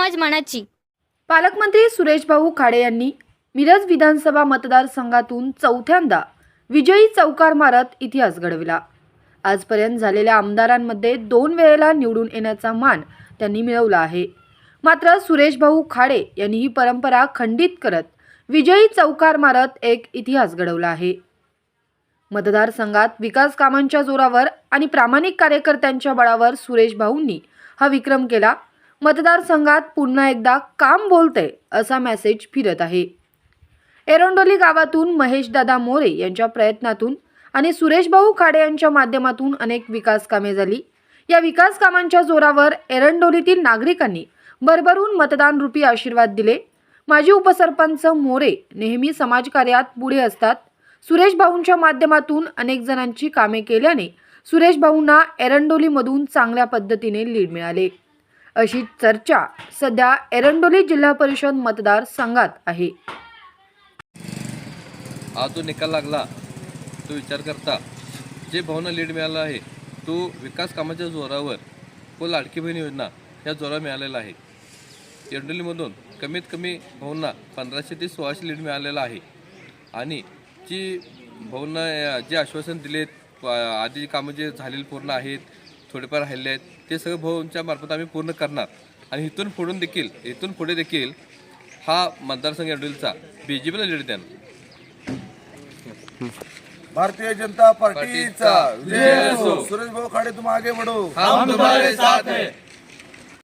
मनाची. पालकमंत्री सुरेश भाऊ खाडे यांनी मिरज विधानसभा मतदारसंघातून चौथ्यांदा विजयी चौकार मारत इतिहास घडविला. आजपर्यंत झालेल्या आमदारांमध्ये दोन वेळेला निवडून येण्याचा मान त्यांनी मिळवला आहे. मात्र सुरेश भाऊ खाडे यांनी ही परंपरा खंडित करत विजयी चौकार मारत एक इतिहास घडवला आहे. मतदारसंघात विकास कामांच्या जोरावर आणि प्रामाणिक कार्यकर्त्यांच्या बळावर सुरेश भाऊंनी हा विक्रम केला मतदारसंघात पुन्हा एकदा काम बोलते असा मेसेज फिरत आहे. एरंडोली गावातून महेशदादा मोरे यांच्या प्रयत्नातून आणि सुरेशभाऊ खाडे यांच्या माध्यमातून अनेक विकास कामे झाली. या विकास कामांच्या जोरावर एरंडोलीतील नागरिकांनी भरभरून मतदान रूपी आशीर्वाद दिले. माजी उपसरपंच मोरे नेहमी समाजकार्यात पुढे असतात. सुरेश भाऊंच्या माध्यमातून अनेक जणांची कामे केल्याने सुरेश भाऊंना एरंडोलीमधून चांगल्या पद्धतीने लीड मिळाले. अशी चर्चा सध्या एरंडोली जिल्हा परिषद मतदार संघात आहे. आज जो निकाल लागला तो विचार करता जे भावना लीड मिळाला आहे तो विकास कामाच्या जोरावर व लाडकी बहीण योजना या जोरावर मिळालेला आहे. एरंडोलीमधून कमीत कमी भाऊंना पंधराशे ते सोळाशे लीड मिळालेला आहे. आणि जी भाऊंना जे आश्वासन दिलेत आधी कामं जे झालेली पूर्ण आहेत थोडेफार राहिले आहेत. ते सगळं भाऊंच्या मार्फत आम्ही पूर्ण करणार. आणि इथून पुढून देखील इथून पुढे देखील हा मतदारसंघ एरडोलीचा बी जे पीला लीड देणार. भारतीय जनता पार्टीचा. पार्टीचा. विजय असो सुरेश भाऊ खाडे तुम आगे बढ़ो हम तुम्हारे साथ हैं.